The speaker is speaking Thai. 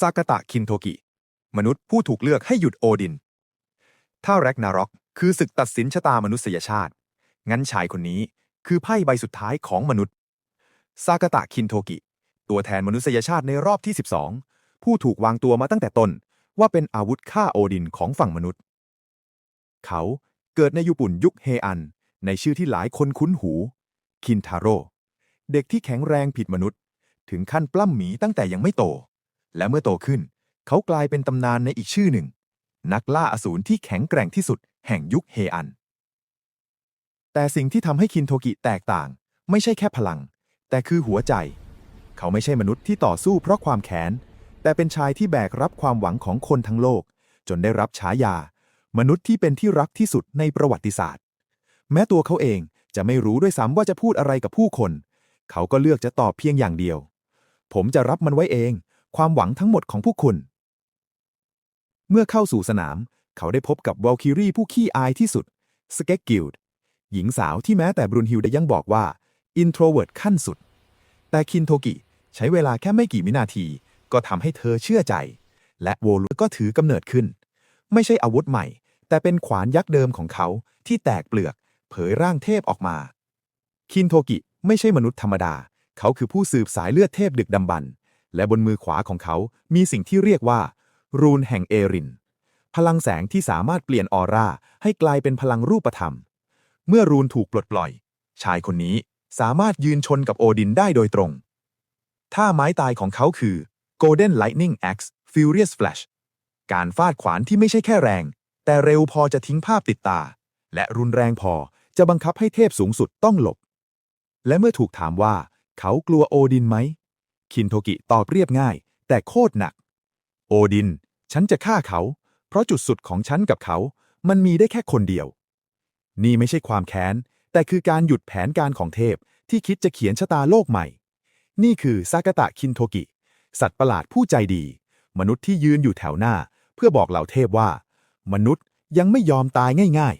ซากาตะคินโทกิ มนุษย์ผู้ถูกเลือกให้หยุดโอดิน ถ้าแร็กนารอกคือศึกตัดสินชะตามนุษยชาติ งั้นชายคนนี้คือไพ่ใบสุดท้ายของมนุษย์ ซากาตะคินโทกิ ตัวแทนมนุษยชาติในรอบที่ 12 ผู้ถูกวางตัวมาตั้งแต่ต้น ว่าเป็นอาวุธฆ่าโอดินของฝั่งมนุษย์ เขาเกิดในญี่ปุ่นยุคเฮอัน ในชื่อที่หลายคนคุ้นหู คินทาโร่ เด็กที่แข็งแรงผิดมนุษย์ ถึงขั้นปล้ำหมีตั้งแต่ยังไม่โต และเมื่อโตขึ้น เขากลายเป็นตำนานในอีกชื่อหนึ่ง นักล่าอสูรที่แข็งแกร่งที่สุดแห่งยุคเฮอัน แต่สิ่งที่ทำให้คินโทกิแตกต่าง ไม่ใช่แค่พลัง แต่คือหัวใจ เขาไม่ใช่มนุษย์ที่ต่อสู้เพราะความแค้น แต่เป็นชายที่แบกรับความหวังของคนทั้งโลก จนได้รับฉายา มนุษย์ที่เป็นที่รักที่สุดในประวัติศาสตร์ แม้ตัวเขาเองจะไม่รู้ด้วยซ้ำว่าจะพูดอะไรกับผู้คน เขาก็เลือกจะตอบเพียงอย่างเดียว ผมจะรับมันไว้เอง ความหวังทั้งหมดของผู้คุณ เมื่อเข้าสู่สนาม เขาได้พบกับวอลคิรีผู้ขี้อายที่สุด สเก็กกิลด์ หญิงสาวที่แม้แต่บรุนฮิลได้ยังบอกว่าอินโทรเวิร์ตขั้นสุด แต่คินโทกิใช้เวลาแค่ไม่กี่วินาที ก็ทำให้เธอเชื่อใจ และโวลุก็ถือกำเนิดขึ้น ไม่ใช่อาวุธใหม่ แต่เป็นขวานยักษ์เดิมของเขาที่แตกเปลือก เผยร่างเทพออกมา คินโทกิไม่ใช่มนุษย์ธรรมดา เขาคือผู้สืบสายเลือดเทพดึกดำบรรพ์ และบนมือขวาของเขามีสิ่งที่เรียกว่า รูนแห่งเอริน พลังแสงที่สามารถเปลี่ยนออร่าให้กลายเป็นพลังรูปธรรม เมื่อรูนถูกปลดปล่อย ชายคนนี้สามารถยืนชนกับโอดินได้โดยตรงท่าไม้ตายของเขาคือ Golden Lightning Axe Furious Flash การฟาดขวานที่ไม่ใช่แค่แรง แต่เร็วพอจะทิ้งภาพติดตา และรุนแรงพอจะบังคับให้เทพสูงสุดต้องหลบ และเมื่อถูกถามว่า เขากลัวโอดินไหม คินโทกิตอบเรียบง่าย แต่โคตรหนัก โอดิน ฉันจะฆ่าเขา เพราะจุดสุดของฉันกับเขา มันมีได้แค่คนเดียว นี่ไม่ใช่ความแค้น แต่คือการหยุดแผนการของเทพที่คิดจะเขียนชะตาโลกใหม่ นี่คือซากาตะคินโทกิ สัตว์ประหลาดผู้ใจดี มนุษย์ที่ยืนอยู่แถวหน้า เพื่อบอกเหล่าเทพว่า มนุษย์ยังไม่ยอมตายง่าย